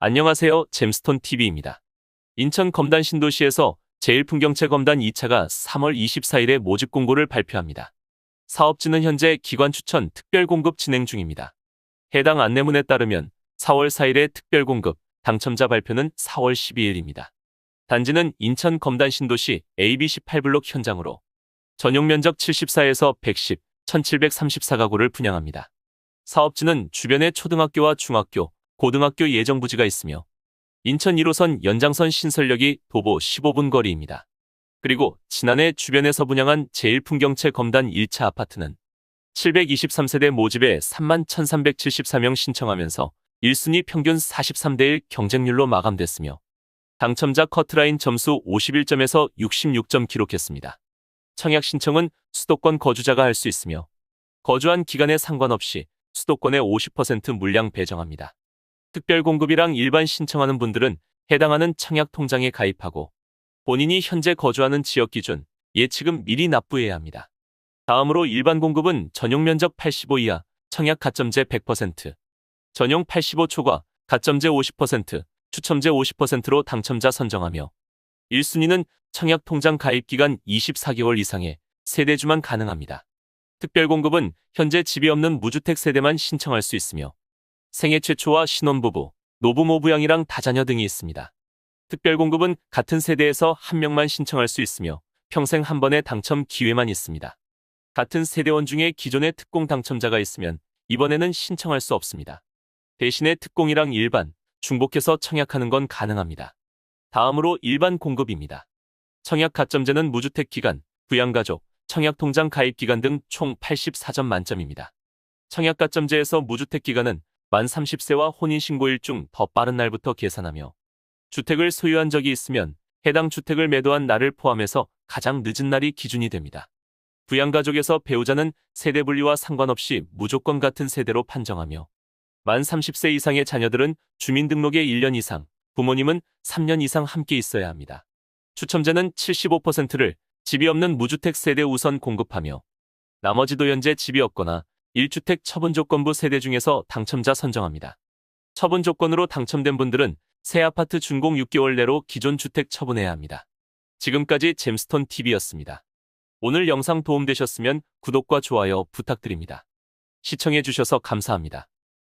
안녕하세요. 잼스톤 TV입니다. 인천 검단 신도시에서 제일풍경채 검단 2차가 3월 24일에 모집 공고를 발표합니다. 사업지는 현재 기관 추천 특별 공급 진행 중입니다. 해당 안내문에 따르면 4월 4일에 특별 공급, 당첨자 발표는 4월 12일입니다. 단지는 인천 검단 신도시 ABC 8블록 현장으로 전용 면적 74에서 110, 1734가구를 분양합니다. 사업지는 주변에 초등학교와 중학교, 고등학교 예정부지가 있으며 인천 1호선 연장선 신설역이 도보 15분 거리입니다. 그리고 지난해 주변에서 분양한 제일풍경채 검단 1차 아파트는 723세대 모집에 3만 1374명 신청하면서 1순위 평균 43대 1 경쟁률로 마감됐으며 당첨자 커트라인 점수 51점에서 66점 기록했습니다. 청약 신청은 수도권 거주자가 할 수 있으며 거주한 기간에 상관없이 수도권의 50% 물량 배정합니다. 특별 공급이랑 일반 신청하는 분들은 해당하는 청약 통장에 가입하고 본인이 현재 거주하는 지역 기준 예치금 미리 납부해야 합니다. 다음으로 일반 공급은 전용 면적 85 이하, 청약 가점제 100%, 전용 85 초과, 가점제 50%, 추첨제 50%로 당첨자 선정하며 1순위는 청약 통장 가입 기간 24개월 이상의 세대주만 가능합니다. 특별 공급은 현재 집이 없는 무주택 세대만 신청할 수 있으며 생애 최초와 신혼부부, 노부모 부양이랑 다자녀 등이 있습니다. 특별 공급은 같은 세대에서 한 명만 신청할 수 있으며 평생 한 번의 당첨 기회만 있습니다. 같은 세대원 중에 기존의 특공 당첨자가 있으면 이번에는 신청할 수 없습니다. 대신에 특공이랑 일반, 중복해서 청약하는 건 가능합니다. 다음으로 일반 공급입니다. 청약 가점제는 무주택 기간, 부양가족, 청약통장 가입 기간 등 총 84점 만점입니다. 청약 가점제에서 무주택 기간은 만 30세와 혼인신고일 중 더 빠른 날부터 계산하며 주택을 소유한 적이 있으면 해당 주택을 매도한 날을 포함해서 가장 늦은 날이 기준이 됩니다. 부양가족에서 배우자는 세대 분리와 상관없이 무조건 같은 세대로 판정하며 만 30세 이상의 자녀들은 주민등록에 1년 이상, 부모님은 3년 이상 함께 있어야 합니다. 추첨자는 75%를 집이 없는 무주택 세대 우선 공급하며 나머지도 현재 집이 없거나 1주택 처분 조건부 세대 중에서 당첨자 선정합니다. 처분 조건으로 당첨된 분들은 새 아파트 준공 6개월 내로 기존 주택 처분해야 합니다. 지금까지 잼스톤 TV였습니다. 오늘 영상 도움되셨으면 구독과 좋아요 부탁드립니다. 시청해주셔서 감사합니다.